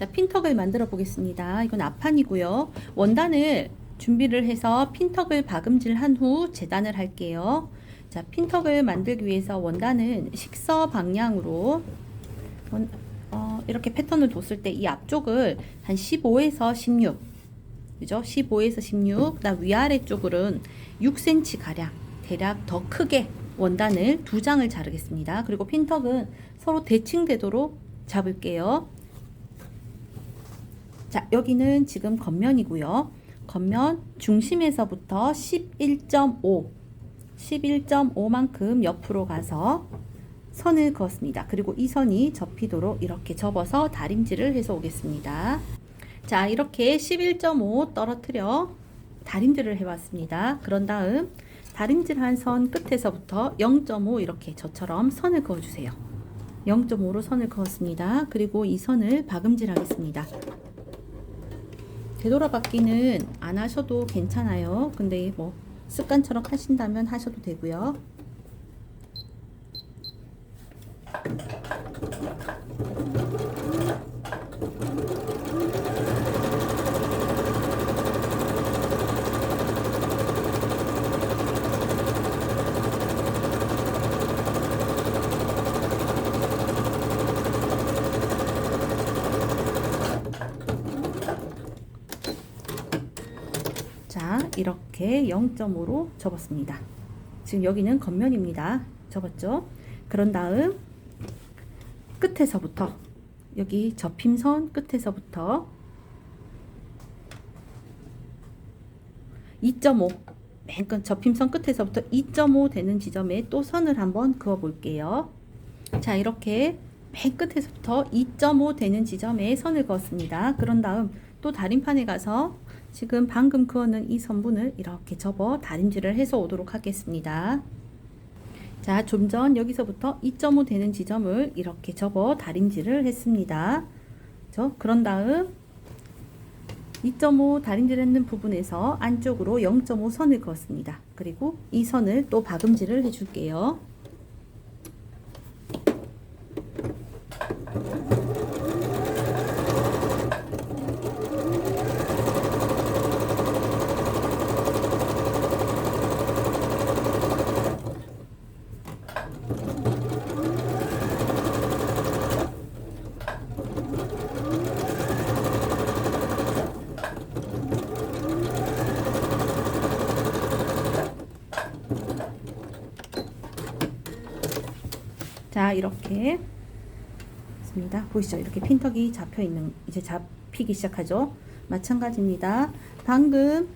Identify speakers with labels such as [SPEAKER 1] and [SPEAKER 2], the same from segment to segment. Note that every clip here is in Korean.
[SPEAKER 1] 자, 핀턱을 만들어 보겠습니다. 이건 앞판이고요. 원단을 준비를 해서 핀턱을 박음질 한 후 재단을 할게요. 자, 핀턱을 만들기 위해서 원단은 식서 방향으로 원- 어, 이렇게 패턴을 뒀을 때 이 앞쪽을 한 15에서 16 그죠? 15에서 16 그다음 위아래 쪽으로는 6cm 가량 대략 더 크게 원단을 두 장을 자르겠습니다. 그리고 핀턱은 서로 대칭되도록 잡을게요. 자, 여기는 지금 겉면이고요. 겉면 중심에서부터 11.5, 11.5만큼 옆으로 가서 선을 그었습니다. 그리고 이 선이 접히도록 이렇게 접어서 다림질을 해서 오겠습니다. 자, 이렇게 11.5 떨어뜨려 다림질을 해봤습니다. 그런 다음 다림질한 선 끝에서부터 0.5 이렇게 저처럼 선을 그어주세요. 0.5로 선을 그었습니다. 그리고 이 선을 박음질 하겠습니다. 되돌아받기는 안 하셔도 괜찮아요. 근데 뭐 습관처럼 하신다면 하셔도 되고요. 자, 이렇게 0.5로 접었습니다. 지금 여기는 겉면입니다. 접었죠? 그런 다음 끝에서부터 여기 접힘선 끝에서부터 2.5 맨 끝 접힘선 끝에서부터 2.5 되는 지점에 또 선을 한번 그어 볼게요. 자, 이렇게 맨 끝에서부터 2.5 되는 지점에 선을 그었습니다. 그런 다음 또 다림판에 가서 지금 방금 그어는 이 선분을 이렇게 접어 다림질을 해서 오도록 하겠습니다. 자, 좀 전 여기서부터 2.5 되는 지점을 이렇게 접어 다림질을 했습니다. 저 그런 다음 2.5 다림질 했는 부분에서 안쪽으로 0.5 선을 그었습니다. 그리고 이 선을 또 박음질을 해줄게요. 자, 이렇게 있습니다. 보이시죠? 이렇게 핀턱이 잡혀 있는 이제 잡히기 시작하죠. 마찬가지입니다. 방금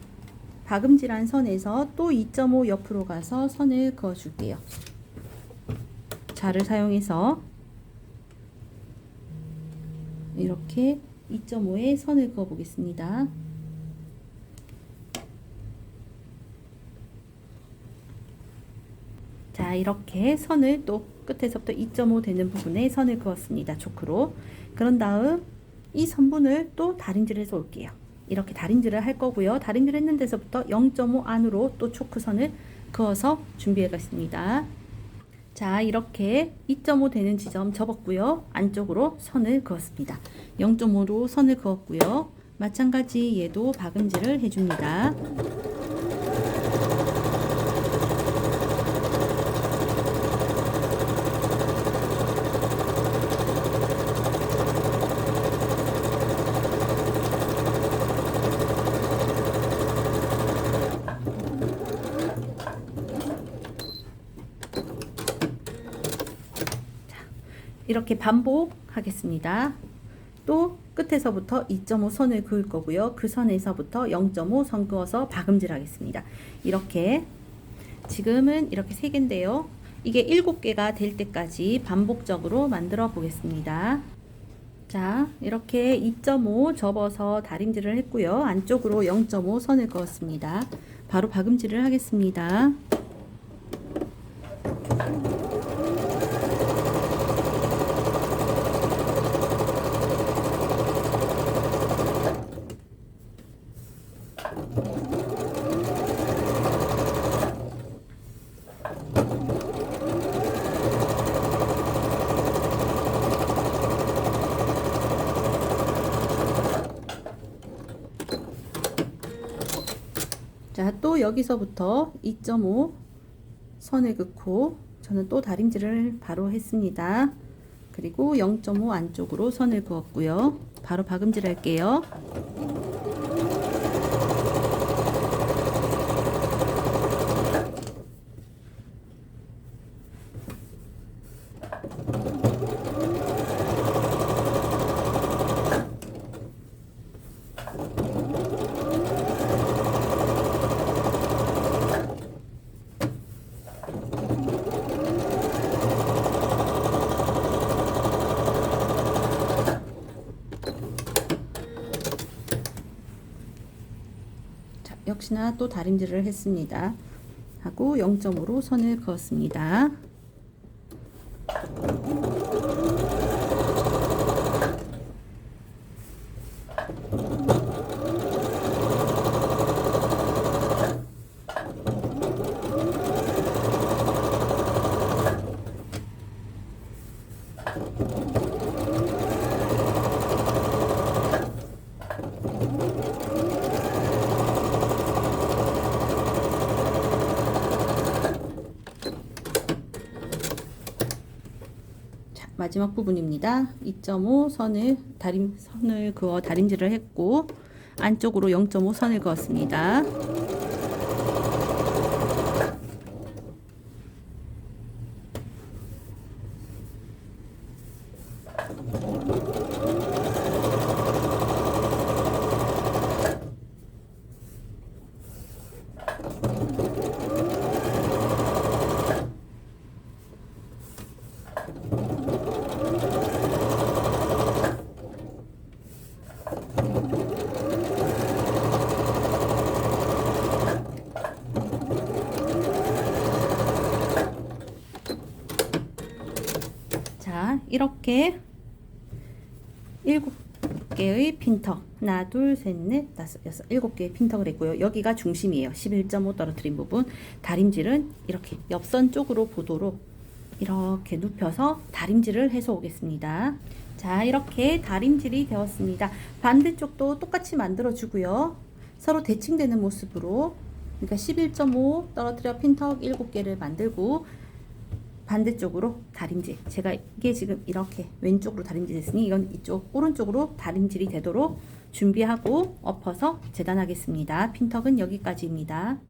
[SPEAKER 1] 박음질한 선에서 또 2.5 옆으로 가서 선을 그어 줄게요. 자를 사용해서 이렇게 2.5에 선을 그어 보겠습니다. 자, 이렇게 선을 또 끝에서부터 2.5 되는 부분에 선을 그었습니다. 초크로. 그런 다음 이 선분을 또 다림질 해서 올게요. 이렇게 다림질을 할 거고요. 다림질 했는 데서부터 0.5 안으로 또 초크선을 그어서 준비해갔습니다. 자, 이렇게 2.5 되는 지점 접었고요. 안쪽으로 선을 그었습니다. 0.5로 선을 그었고요. 마찬가지 얘도 박음질을 해줍니다. 이렇게 반복하겠습니다. 또 끝에서부터 2.5 선을 그을 거고요. 그 선에서부터 0.5선 그어서 박음질 하겠습니다. 이렇게 지금은 이렇게 세 개인데요. 이게 7개가 될 때까지 반복적으로 만들어 보겠습니다. 자, 이렇게 2.5 접어서 다림질을 했고요. 안쪽으로 0.5 선을 그었습니다. 바로 박음질을 하겠습니다. 또 여기서부터 2.5 선을 긋고 저는 또 다림질을 바로 했습니다. 그리고 0.5 안쪽으로 선을 그었고요. 바로 박음질 할게요. 자, 역시나 또 다림질을 했습니다. 하고 0.5로 선을 그었습니다. 마지막 부분입니다. 2.5 선을 다림 선을 그어 다림질을 했고 안쪽으로 0.5 선을 그었습니다. 자, 이렇게 일곱 개의 핀턱 하나, 둘, 셋, 넷, 다섯, 여섯, 일곱 개의 핀턱을 했고요. 여기가 중심이에요. 11.5 떨어뜨린 부분. 다림질은 이렇게 옆선 쪽으로 보도록 이렇게 눕혀서 다림질을 해서 오겠습니다. 자, 이렇게 다림질이 되었습니다. 반대쪽도 똑같이 만들어 주고요. 서로 대칭되는 모습으로 그러니까 11.5 떨어뜨려 핀턱 7개를 만들고 반대쪽으로 다림질. 제가 이게 지금 이렇게 왼쪽으로 다림질 했으니 이건 이쪽 오른쪽으로 다림질이 되도록 준비하고 엎어서 재단하겠습니다. 핀턱은 여기까지입니다.